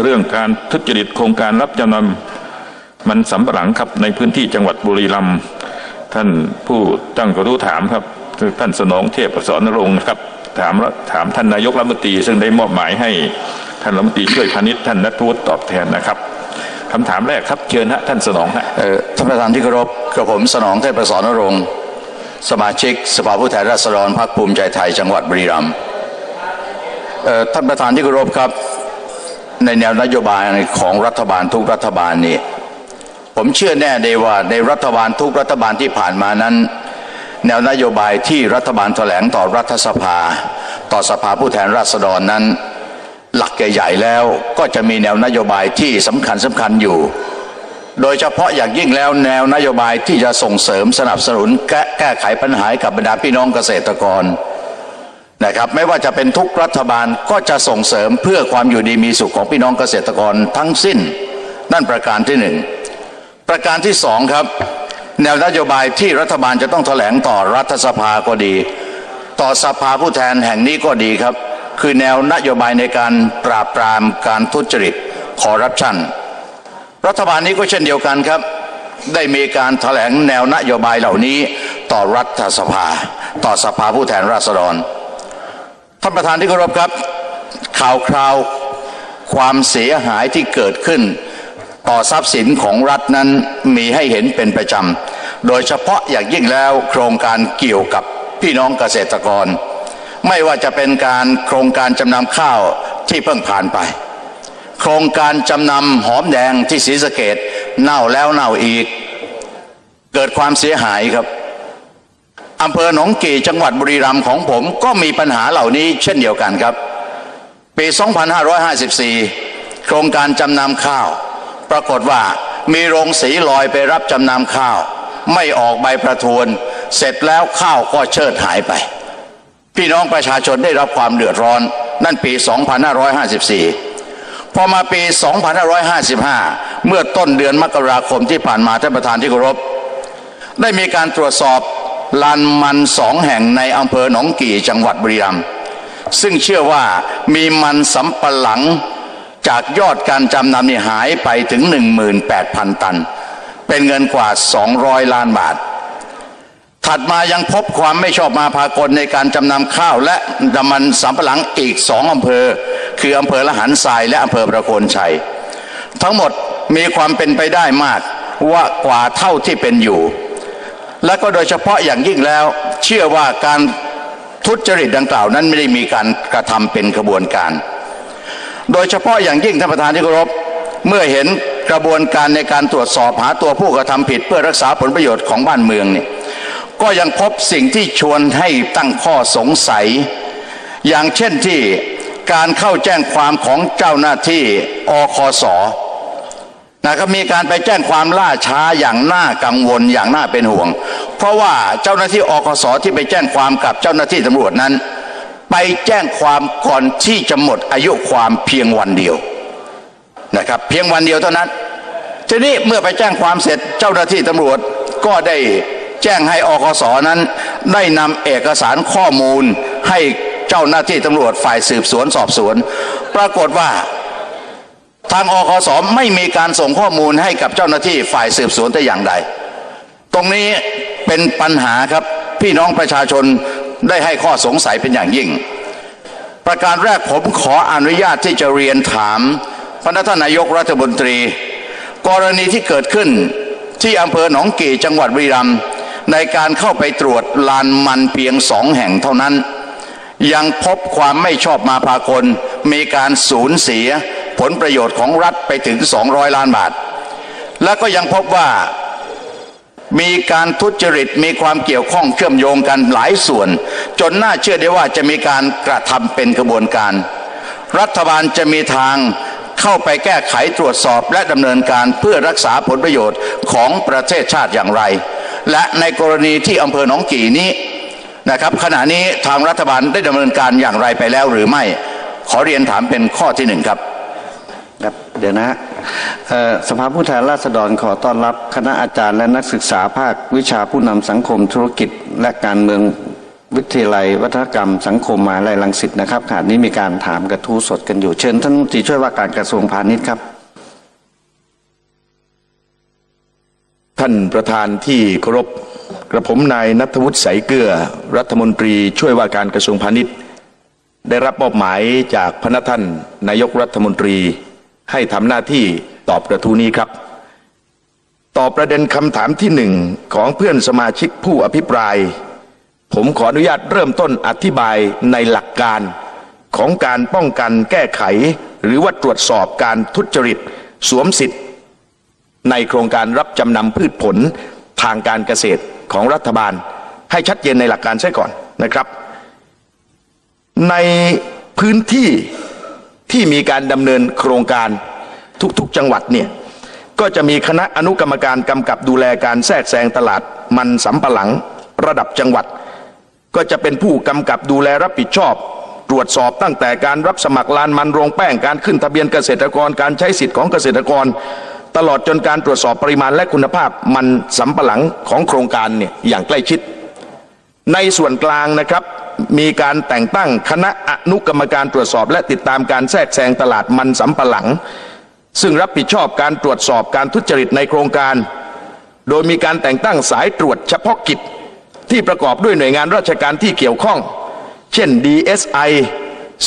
เรื่องการทุจริตโครงการรับจำนำมันสำปะหลังครับในพื้นที่จังหวัดบุรีรัมย์ท่านผู้ตั้งกระทู้ถามครับท่านสนองเทพประสอนรงค์ครับถามแล้วถามท่านนายกรัฐมนตรีซึ่งได้มอบหมายให้ท่านรัฐมนตรีช่วยพาณิชย์ท่านนัทวุฒิตอบแทนนะครับคำถามแรกครับเชิญฮะท่านสนองฮะท่านประธานที่เคารพกระผมสนองเทพประสอนรงค์สมาชิกสภาผู้แทนราษฎรพรรคภูมิใจไทยจังหวัดบุรีรัมย์ท่านประธานที่เคารพครับ ในแนวนโยบายของรัฐบาลทุกรัฐบาลนี้ผมเชื่อแน่เลยว่าในรัฐบาลทุกรัฐบาลที่ผ่านมานั้น แนวนโยบายที่รัฐบาลแถลงต่อรัฐสภา ต่อสภาผู้แทนราษฎรนั้น หลักใหญ่ๆแล้วก็จะมีแนวนโยบายที่สำคัญสำคัญอยู่ โดยเฉพาะอย่างยิ่งแล้วแนวนโยบายที่จะส่งเสริมสนับสนุนแก้แกไขปัญหากับบรรดาพี่น้องเกษตรกร นะครับไม่ว่าจะเป็นทุกรัฐบาลก็จะส่งเสริมเพื่อความอยู่ดีมีสุขของพี่น้องเกษตรกรทั้งสิ้น นั่นประการที่หนึ่งประการที่สองครับ แนวนโยบายที่รัฐบาลจะต้องแถลงต่อรัฐสภาก็ดี ต่อสภาผู้แทนแห่งนี้ก็ดีครับ คือแนวนโยบายในการปราบปรามการทุจริตคอร์รัปชันรัฐบาลนี้ก็เช่นเดียวกันครับ ได้มีการแถลงแนวนโยบายเหล่านี้ต่อรัฐสภา ต่อสภาผู้แทนราษฎร ท่านประธานที่เคารพครับ ข่าวคราวความเสียหายที่เกิดขึ้น ต่อทรัพย์สินของรัฐนั้นมีให้เห็นเป็นประจำ โดยเฉพาะอย่างยิ่งแล้วโครงการเกี่ยวกับพี่น้องเกษตรกร ไม่ว่าจะเป็นการโครงการจำนำข้าวที่เพิ่งผ่านไป โครงการจำนำหอมแดงที่ศรีสะเกดเน่าแล้วเน่าอีก เกิดความเสียหายครับ อำเภอหนองกี่จังหวัดบุรีรัมย์ของผมก็มีปัญหาเหล่านี้เช่นเดียวกันครับ ปี 2554 โครงการจำนำข้าว ปรากฏว่ามีโรงสีลอยไปรับจำนำข้าว ไม่ออกใบประทวน เสร็จแล้วข้าวก็เชิดหายไป พี่น้องประชาชนได้รับความเดือดร้อน นั่นปี 2554 พอมาปี 2555 เมื่อต้นเดือนมกราคมที่ผ่านมาท่านประธานที่เคารพได้มีการตรวจสอบ ลานมันสองแห่งในอำเภอหนองกี่จังหวัดบุรีรัมย์ซึ่งเชื่อว่ามีมันสำปะหลังจากยอดการจำนำนี่หายไปถึง 18,000 ตัน เป็นเงินกว่า 200 ล้านบาท ถัดมายังพบความไม่ชอบมาพากลในการจำนำข้าวและน้ำมันสำปะหลังอีกสองอำเภอ คืออำเภอละหันทรายและอำเภอประโคนชัย ทั้งหมดมีความเป็นไปได้มากว่ากว่าเท่าที่เป็นอยู่ และก็โดยเฉพาะอย่างยิ่งแล้ว เชื่อว่าการทุจริตดังกล่าวนั้นไม่ได้มีการกระทำเป็นขบวนการ โดยเฉพาะอย่างยิ่งท่านประธานที่เคารพเมื่อเห็นกระบวนการในการตรวจสอบหาตัวผู้กระทำผิด เพื่อรักษาผลประโยชน์ของบ้านเมืองเนี่ยก็ยังพบสิ่งที่ชวนให้ตั้งข้อสงสัย อย่างเช่นที่การเข้าแจ้งความของเจ้าหน้าที่อคส นะครับมีการไปแจ้งความล่าช้าอย่างน่ากังวลอย่างน่าเป็นห่วง เพราะว่าเจ้าหน้าที่อคสที่ไปแจ้งความกับเจ้าหน้าที่ตำรวจนั้น ไปแจ้งความก่อนที่จะหมดอายุความเพียงวันเดียวนะครับ เพียงวันเดียวเท่านั้น ทีนี้เมื่อไปแจ้งความเสร็จเจ้าหน้าที่ตำรวจก็ได้แจ้งให้อคสนั้นได้นำเอกสารข้อมูลให้เจ้าหน้าที่ตำรวจฝ่ายสืบสวนสอบสวน ปรากฏว่า ทางอคสไม่มีการส่งข้อมูลให้กับเจ้าหน้าที่ฝ่ายสืบสวนแต่อย่างใด ตรงนี้เป็นปัญหาครับพี่น้องประชาชนได้ให้ข้อสงสัยเป็นอย่างยิ่ง ประการแรกผมขออนุญาตที่จะเรียนถามพระท่านนายกรัฐมนตรี กรณีที่เกิดขึ้นที่อำเภอหนองกี่จังหวัดบุรีรัมย์ในการเข้าไปตรวจลานมันเพียงสองแห่งเท่านั้น ยังพบความไม่ชอบมาพากลมีการสูญเสีย ผลประโยชน์ของรัฐไปถึง 200 ล้านบาท และก็ยังพบว่ามีการทุจริตมีความเกี่ยวข้องเชื่อมโยงกันหลายส่วน จนน่าเชื่อได้ว่าจะมีการกระทำเป็นกระบวนการ รัฐบาลจะมีทางเข้าไปแก้ไขตรวจสอบและดำเนินการเพื่อรักษาผลประโยชน์ของประเทศชาติอย่างไร และในกรณีที่อำเภอหนองกี่นี้นะครับขณะนี้ทางรัฐบาลได้ดำเนินการอย่างไรไปแล้วหรือไม่ ขอเรียนถามเป็นข้อที่หนึ่งครับ เดี๋ยวนะสภาผู้แทนราษฎรขอต้อนรับคณะอาจารย์และนักศึกษาภาควิชาผู้นำสังคมธุรกิจและการเมืองวิทยาลัยวัฒนกรรมสังคมมหาลัยรังสิตนะครับขณะนี้มีการถามกระทู้สดกันอยู่เชิญท่านตีช่วยว่าการกระทรวงพาณิชย์ครับ ท่านประธานที่เคารพกระผมนายนัทวุฒิใสเกลือ รัฐมนตรีช่วยว่าการกระทรวงพาณิชย์ ได้รับมอบหมายจากพระท่านนายกรัฐมนตรี ให้ทำหน้าที่ตอบกระทู้นี้ครับ ตอบประเด็นคำถามที่หนึ่งของเพื่อนสมาชิกผู้อภิปราย ผมขออนุญาตเริ่มต้นอธิบายในหลักการของการป้องกันแก้ไข หรือว่าตรวจสอบการทุจริต สวมสิทธิ์ ในโครงการรับจำนำพืชผลทางการเกษตรของรัฐบาล ให้ชัดเจนในหลักการใช่ก่อนนะครับ ในพื้นที่ ที่มีการดำเนินโครงการทุกๆจังหวัดเนี่ยก็จะมีคณะอนุกรรมการกำกับดูแลการแทรกแซงตลาดมันสำปะหลังระดับจังหวัด ก็จะเป็นผู้กำกับดูแลรับผิดชอบ ตรวจสอบตั้งแต่การรับสมัครลานมันโรงแป้งการขึ้นทะเบียนเกษตรกรการใช้สิทธิ์ของเกษตรกร ตลอดจนการตรวจสอบปริมาณและคุณภาพมันสำปะหลังของโครงการเนี่ยอย่างใกล้ชิด ในส่วนกลางนะครับ มีการแต่งตั้งคณะอนุกรรมการตรวจสอบ และติดตามการแทรกแซงตลาดมันสำปะหลัง ซึ่งรับผิดชอบการตรวจสอบการทุจริตในโครงการ โดยมีการแต่งตั้งสายตรวจเฉพาะกิจ ที่ประกอบด้วยหน่วยงานราชการที่เกี่ยวข้อง เช่น DSI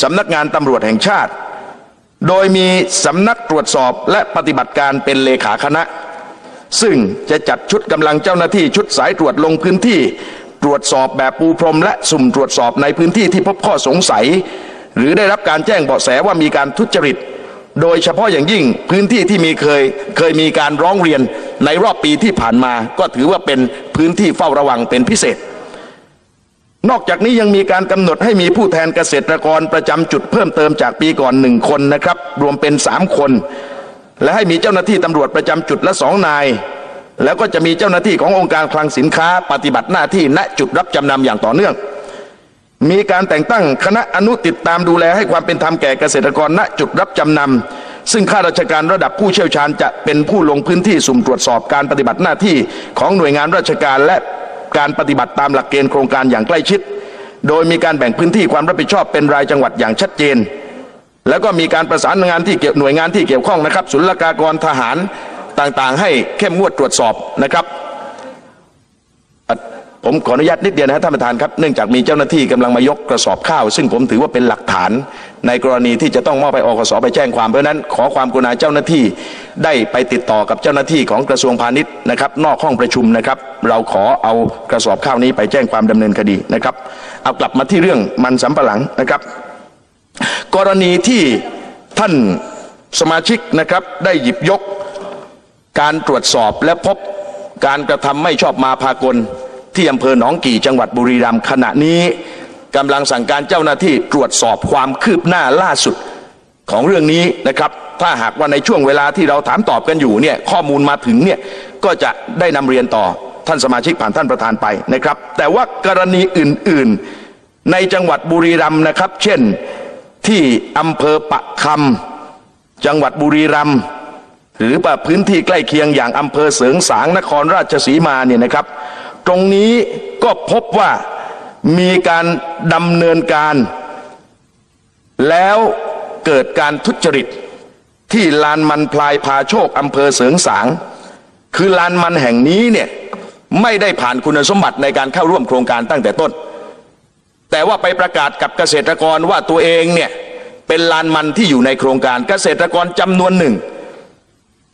สำนักงานตำรวจแห่งชาติ โดยมีสำนักตรวจสอบและปฏิบัติการเป็นเลขาคณะ ซึ่งจะจัดชุดกำลังเจ้าหน้าที่ชุดสายตรวจลงพื้นที่ รวจสอบแบบปูพรมและสุ่มตรวจสอบในพื้นที่ที่พบข้อสงสัย หรือได้รับการแจ้งเบาะแสว่ามีการทุจริต โดยเฉพาะอย่างยิ่งพื้นที่ที่มีเคยเคยมีการร้องเรียนในรอบปีที่ผ่านมา ก็ถือว่าเป็นพื้นที่เฝ้าระวังเป็นพิเศษ นอกจากนี้ยังมีการกำหนดให้มีผู้แทนเกษตรกรประจำจุดเพิ่มเติมจากปีก่อนหนึ่งคนนะครับ รวมเป็นสามคน และให้มีเจ้าหน้าที่ตำรวจประจำจุดละสองนาย แล้วก็จะมีเจ้าหน้าที่ขององค์การคลังสินค้า ปฏิบัติหน้าที่ณจุดรับจำนำอย่างต่อเนื่อง มีการแต่งตั้งคณะอนุติดตามดูแลให้ความเป็นธรรมแก่เกษตรกรณจุดรับจำนำซึ่งข้าราชการระดับผู้เชี่ยวชาญจะเป็นผู้ลงพื้นที่สุ่มตรวจสอบการปฏิบัติหน้าที่ของหน่วยงานราชการและการปฏิบัติตามหลักเกณฑ์โครงการอย่างใกล้ชิด โดยมีการแบ่งพื้นที่ความรับผิดชอบเป็นรายจังหวัดอย่างชัดเจน แล้วก็มีการประสานงานที่เกี่ยวหน่วยงานที่เกี่ยวข้องนะครับศุลกากรทหาร ต่างๆ ให้เข้มงวดตรวจสอบนะครับ ผมขออนุญาตนิดเดียวนะครับท่านประธานครับเนื่องจากมีเจ้าหน้าที่กำลังมายกกระสอบข้าว ซึ่งผมถือว่าเป็นหลักฐาน ในกรณีที่จะต้องมอบไปอกสไปแจ้งความเพราะนั้น ขอความกรุณาเจ้าหน้าที่ได้ไปติดต่อกับเจ้าหน้าที่ของกระทรวงพาณิชย์นะครับ นอกห้องประชุมนะครับ เราขอเอากระสอบข้าวนี้ไปแจ้งความดำเนินคดีนะครับ เอากลับมาที่เรื่องมันสำปะหลังนะครับ กรณีที่ท่านสมาชิกนะครับได้หยิบยก การตรวจสอบและพบการกระทำไม่ชอบมาพากล ที่อำเภอหนองกี่จังหวัดบุรีรัมย์ขณะนี้กำลังสั่งการเจ้าหน้าที่ตรวจสอบความคืบหน้าล่าสุดของเรื่องนี้นะครับ ถ้าหากว่าในช่วงเวลาที่เราถามตอบกันอยู่เนี่ยข้อมูลมาถึงเนี่ยก็จะได้นำเรียนต่อท่านสมาชิกผ่านท่านประธานไปนะครับ แต่ว่ากรณีอื่น ๆ ในจังหวัดบุรีรัมย์นะครับ เช่นที่อำเภอปะคำจังหวัดบุรีรัมย์ หรือว่าพื้นที่ใกล้เคียงอย่างอำเภอเสริงสางนครราชสีมาเนี่ยนะครับ ตรงนี้ก็พบว่ามีการดำเนินการ แล้วเกิดการทุจริตที่ลานมันพลายพาโชคอำเภอเสริงสาง คือลานมันแห่งนี้เนี่ยไม่ได้ผ่านคุณสมบัติในการเข้าร่วมโครงการตั้งแต่ต้น แต่ว่าไปประกาศกับเกษตรกรว่าตัวเองเนี่ยเป็นลานมันที่อยู่ในโครงการเกษตรกรจำนวนหนึ่ง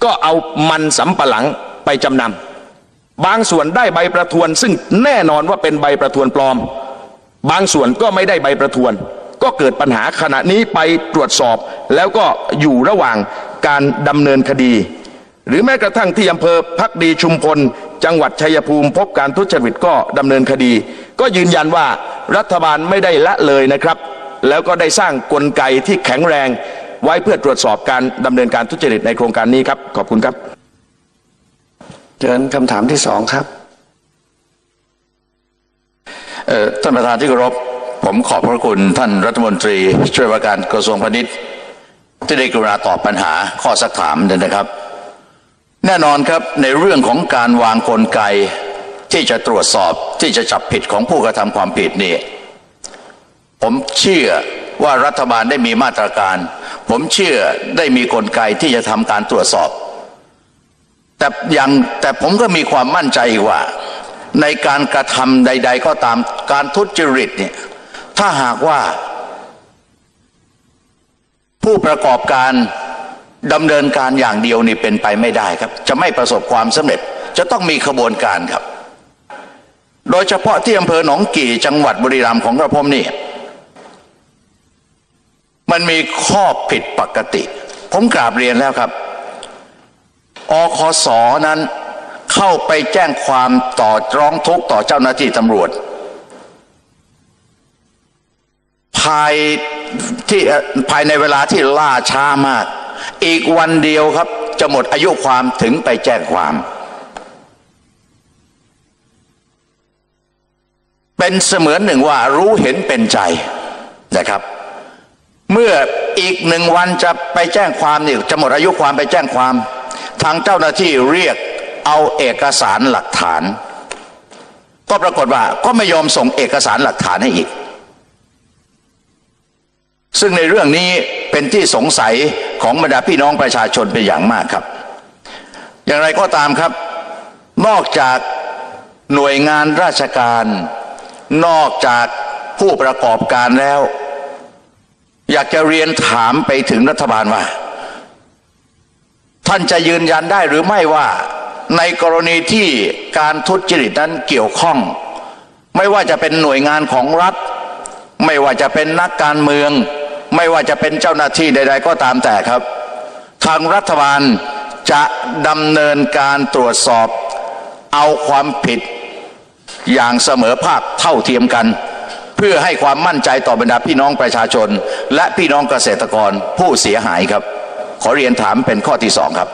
ก็เอามันสำปะหลังไปจำนำบางส่วนได้ใบประทวน ซึ่งแน่นอนว่าเป็นใบประทวนปลอม บางส่วนก็ไม่ได้ใบประทวน ก็เกิดปัญหาขณะนี้ไปตรวจสอบ แล้วก็อยู่ระหว่างการดำเนินคดี หรือแม้กระทั่งที่อำเภอพักดีชุมพล จังหวัดชัยภูมิ พบการทุจริตก็ดำเนินคดี ก็ยืนยันว่ารัฐบาลไม่ได้ละเลยนะครับ แล้วก็ได้สร้างกลไกที่แข็งแรง ไว้เพื่อตรวจสอบการดำเนินการทุจริตในโครงการนี้ครับ ขอบคุณครับเชิญคำถามที่สองครับเอ่อท่านประธานที่เคารพผมขอบพระคุณท่านรัฐมนตรี ช่วยว่าการกระทรวงพาณิชย์ที่ได้กรุณาตอบปัญหาข้อสักถามเนี่ยนะครับ แน่นอนครับในเรื่องของการวางกลไกที่จะตรวจสอบที่จะจับผิดของผู้กระทำความผิดนี่ผมเชื่อว่ารัฐบาลได้มีมาตรการ ผมเชื่อได้มีกลไกที่จะทำการตรวจสอบ แต่ยังแต่ผมก็มีความมั่นใจอีกว่า ในการกระทำใด ๆ ก็ตามการทุจริตเนี่ยถ้าหากว่า ผู้ประกอบการดำเนินการอย่างเดียวนี่เป็นไปไม่ได้ครับ จะไม่ประสบความสำเร็จจะต้องมีขบวนการครับ โดยเฉพาะที่อำเภอหนองกี่จังหวัดบุรีรัมย์ของกระผมนี่ มันมีข้อผิดปกติ ผมกราบเรียนแล้วครับ อคสนั้นเข้าไปแจ้งความต่อร้องทุกข์ต่อเจ้าหน้าที่ตำรวจ ภายที่ภายในเวลาที่ล่าช้ามาก อีกวันเดียวครับ จะหมดอายุความถึงไปแจ้งความ เป็นเสมือนหนึ่งว่ารู้เห็นเป็นใจนะครับ เมื่ออีกหนึ่งวันจะไปแจ้งความนี่จะหมดอายุความไปแจ้งความ ทางเจ้าหน้าที่เรียกเอาเอกสารหลักฐาน ก็ปรากฏว่าก็ไม่ยอมส่งเอกสารหลักฐานให้อีก ซึ่งในเรื่องนี้เป็นที่สงสัยของบรรดาพี่น้องประชาชนเป็นอย่างมากครับ อย่างไรก็ตามครับ นอกจากหน่วยงานราชการ นอกจากผู้ประกอบการแล้ว อยากจะเรียนถามไปถึงรัฐบาลว่า ท่านจะยืนยันได้หรือไม่ว่า ในกรณีที่การทุจริตนั้นเกี่ยวข้อง ไม่ว่าจะเป็นหน่วยงานของรัฐ ไม่ว่าจะเป็นนักการเมือง ไม่ว่าจะเป็นเจ้าหน้าที่ใด ๆ ก็ตามแต่ครับ ทางรัฐบาลจะดำเนินการตรวจสอบ เอาความผิด อย่างเสมอภาคเท่าเทียมกัน พื่อให้ความมั่นใจต่อบรรดาพี่น้องประชาชน และพี่น้องเกษตรกรผู้เสียหายครับ ขอเรียนถามเป็นข้อที่สองครับ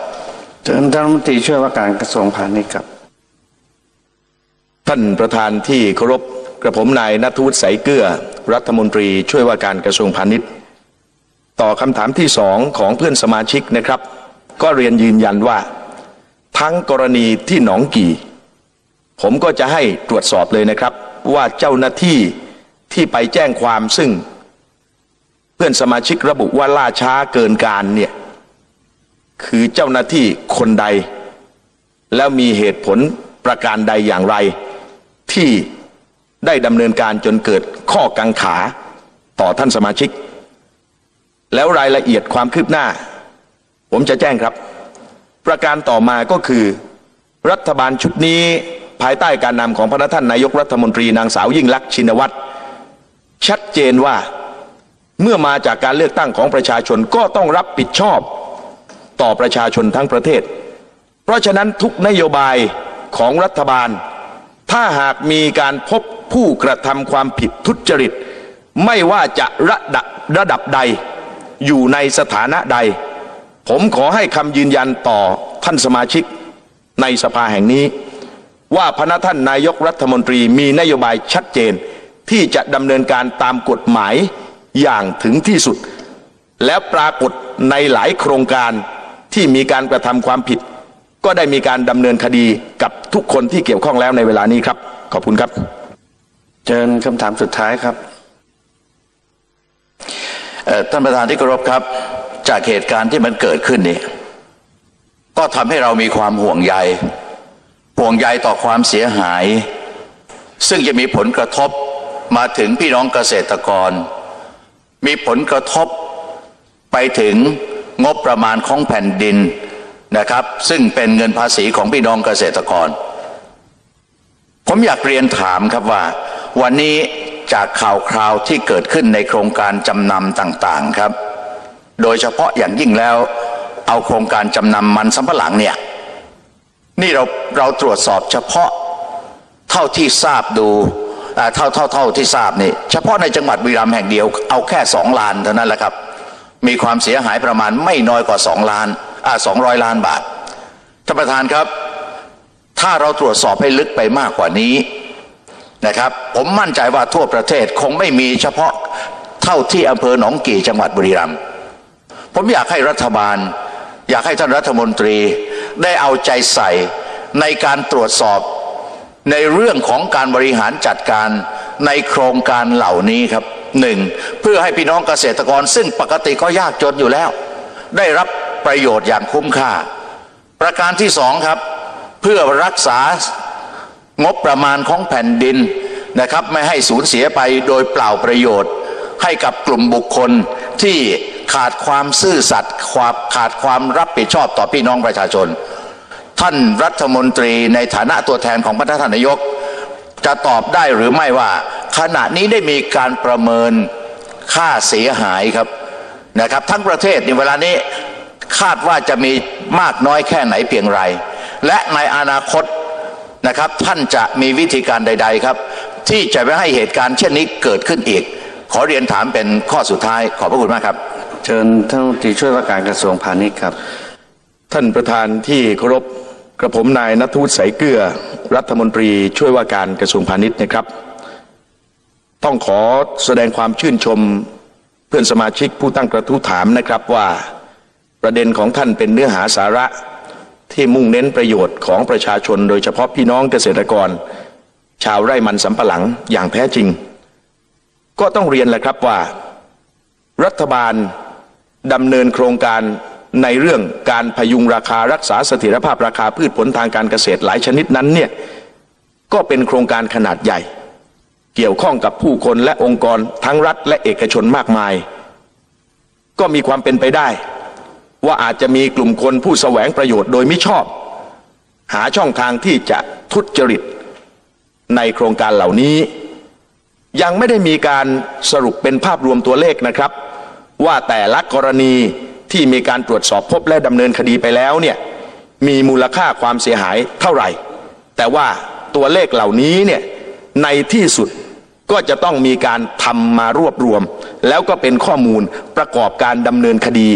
เชิญท่านรัฐมนตรีช่วยว่าการกระทรวงพาณิชย์ครับ ท่านประธานที่เคารพกระผมนายนัทวุฒิใสเกลือรัฐมนตรี ช่วยว่าการกระทรวงพาณิชย์ ต่อคำถามที่สองของเพื่อนสมาชิกนะครับ ก็เรียนยืนยันว่า ทั้งกรณีที่หนองกี่ ผมก็จะให้ตรวจสอบเลยนะครับ ว่าเจ้าหน้าที่ ที่ไปแจ้งความซึ่ง เพื่อนสมาชิกระบุว่าล่าช้าเกินการเนี่ยคือเจ้าหน้าที่คนใด แล้วมีเหตุผลประการใดอย่างไร ที่ได้ดำเนินการจนเกิดข้อกังขาต่อท่านสมาชิก แล้วรายละเอียดความคืบหน้า ผมจะแจ้งครับ ประการต่อมาก็คือ รัฐบาลชุดนี้ภายใต้การนำของพระท่านนายกรัฐมนตรีนางสาวยิ่งลักษณ์ชินวัตร ชัดเจนว่าเมื่อมาจากการเลือกตั้งของประชาชนก็ต้องรับผิดชอบต่อประชาชนทั้งประเทศ เพราะฉะนั้นทุกนโยบายของรัฐบาล ถ้าหากมีการพบผู้กระทำความผิดทุจริต ไม่ว่าจะระดับระดับใด อยู่ในสถานะใด ผมขอให้คำยืนยันต่อท่านสมาชิกในสภาแห่งนี้ ว่าพระท่านนายกรัฐมนตรีมีนโยบายชัดเจน ที่จะดำเนินการตามกฎหมายอย่างถึงที่สุด แล้วปรากฏในหลายโครงการที่มีการกระทำความผิด ก็ได้มีการดำเนินคดีกับทุกคนที่เกี่ยวข้องแล้วในเวลานี้ครับ ขอบคุณครับ เชิญคำถามสุดท้ายครับท่านประธานที่เคารพครับ จากเหตุการณ์ที่มันเกิดขึ้นนี่ก็ทำให้เรามีความห่วงใย ห่วงใยต่อความเสียหาย ซึ่งจะมีผลกระทบ มาถึงพี่น้องเกษตรกร มีผลกระทบไปถึงงบประมาณของแผ่นดินนะครับ ซึ่งเป็นเงินภาษีของพี่น้องเกษตรกร ผมอยากเรียนถามครับว่า วันนี้จากข่าวคราวที่เกิดขึ้นในโครงการจำนำต่างๆครับ โดยเฉพาะอย่างยิ่งแล้ว เอาโครงการจำนำมันสำปะหลังเนี่ยนี่เราเราตรวจสอบเฉพาะเท่าที่ทราบดู เท่าเท่าเท่าที่ทราบนี่เฉพาะในจังหวัดบุรีรัมย์แห่งเดียวเอาแค่สองล้านเท่านั้นแหละครับ มีความเสียหายประมาณไม่น้อยกว่าสองล้านอ่าสองร้อยล้านบาทท่านประธานครับ ถ้าเราตรวจสอบให้ลึกไปมากกว่านี้นะครับ ผมมั่นใจว่าทั่วประเทศคงไม่มีเฉพาะเท่าที่อำเภอหนองกี่จังหวัดบุรีรัมย์ผมอยากให้รัฐบาล อยากให้ท่านรัฐมนตรีได้เอาใจใส่ในการตรวจสอบ ในเรื่องของการบริหารจัดการในโครงการเหล่านี้ครับหนึ่งเพื่อให้พี่น้องเกษตรกรซึ่งปกติก็ยากจนอยู่แล้ว ได้รับประโยชน์อย่างคุ้มค่า ประการที่สองครับ เพื่อรักษางบประมาณของแผ่นดินนะครับ ไม่ให้สูญเสียไปโดยเปล่าประโยชน์ ให้กับกลุ่มบุคคลที่ขาดความซื่อสัตย์ความขาดความรับผิดชอบต่อพี่น้องประชาชน ท่านรัฐมนตรีในฐานะตัวแทนของพระท่านนายก จะตอบได้หรือไม่ว่า ขณะนี้ได้มีการประเมินค่าเสียหายครับนะครับ ทั้งประเทศในเวลานี้คาดว่าจะมีมากน้อยแค่ไหนเพียงไร และในอนาคตนะครับท่านจะมีวิธีการใด ๆครับ ที่จะไม่ให้เหตุการณ์เช่นนี้เกิดขึ้นอีก ขอเรียนถามเป็นข้อสุดท้ายขอบพระคุณมากครับ เชิญท่านรัฐมนตรีช่วยว่าการกระทรวงพาณิชย์ครับ ท่านประธานที่เคารพ กระผมนายนัทวุฒิใสายเกลือ รัฐมนตรีช่วยว่าการกระทรวงพาณิชย์นะครับ ต้องขอแสดงความชื่นชมเพื่อนสมาชิกผู้ตั้งกระทู้ถามนะครับว่า ประเด็นของท่านเป็นเนื้อหาสาระที่มุ่งเน้นประโยชน์ของประชาชน โดยเฉพาะพี่น้องเกษตรกร ชาวไร่มันสำปะหลังอย่างแท้จริง ก็ต้องเรียนแหละครับว่า รัฐบาลดำเนินโครงการ ในเรื่องการพยุงราคารักษาเสถียรภาพราคาพืชผลทางการเกษตรหลายชนิดนั้นเนี่ยก็เป็นโครงการขนาดใหญ่ เกี่ยวข้องกับผู้คนและองค์กรทั้งรัฐและเอกชนมากมาย ก็มีความเป็นไปได้ ว่าอาจจะมีกลุ่มคนผู้แสวงประโยชน์โดยมิชอบ หาช่องทางที่จะทุจริต ในโครงการเหล่านี้ ยังไม่ได้มีการสรุปเป็นภาพรวมตัวเลขนะครับ ว่าแต่ละกรณี ที่มีการตรวจสอบพบและดำเนินคดีไปแล้วเนี่ยมีมูลค่าความเสียหายเท่าไหร่ แต่ว่าตัวเลขเหล่านี้เนี่ยในที่สุดก็จะต้องมีการทำมารวบรวม แล้วก็เป็นข้อมูลประกอบการดำเนินคดี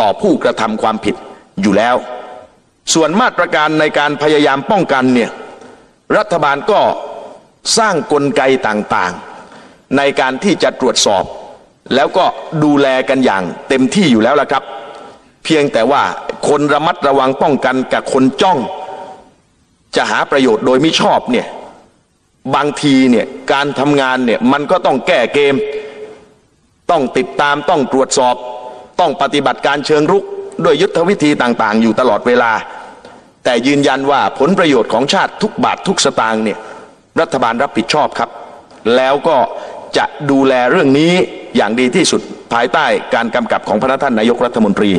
ต่อผู้กระทำความผิดอยู่แล้ว ส่วนมาตรการในการพยายามป้องกันเนี่ยรัฐบาลก็สร้างกลไกต่างๆ ในการที่จะตรวจสอบ แล้วก็ดูแลกันอย่างเต็มที่อยู่แล้วละครับ เพียงแต่ว่าคนระมัดระวังป้องกันกับคนจ้อง จะหาประโยชน์โดยไม่ชอบเนี่ยบางทีเนี่ยการทำงานเนี่ยมันก็ต้องแก้เกม ต้องติดตามต้องตรวจสอบ ต้องปฏิบัติการเชิงรุกด้วยยุทธวิธีต่างๆ อยู่ตลอดเวลา แต่ยืนยันว่าผลประโยชน์ของชาติทุกบาททุกสตางค์เนี่ยรัฐบาลรับผิดชอบครับ แล้วก็จะดูแลเรื่องนี้ อย่างดีที่สุดภายใต้การกำกับของพระท่านนายกรัฐมนตรี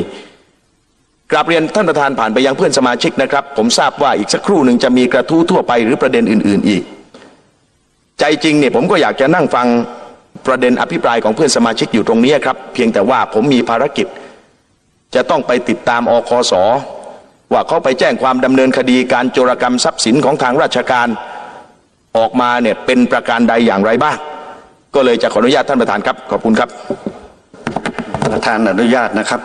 กราบเรียนท่านประธานผ่านไปยังเพื่อนสมาชิกนะครับ ผมทราบว่าอีกสักครู่หนึ่งจะมีกระทู้ทั่วไปหรือประเด็นอื่น ๆอีก ใจจริงเนี่ยผมก็อยากจะนั่งฟังประเด็นอภิปรายของเพื่อนสมาชิกอยู่ตรงนี้ครับ เพียงแต่ว่าผมมีภารกิจ จะต้องไปติดตามอคสว่าเขาไปแจ้งความดำเนินคดีการโจรกรรมทรัพย์สินของทางราชการ ออกมาเนี่ยเป็นประการใดอย่างไรบ้าง ก็เลยจะขออนุญาตท่านประธานครับขอบคุณครับประธานอนุญาตนะครับ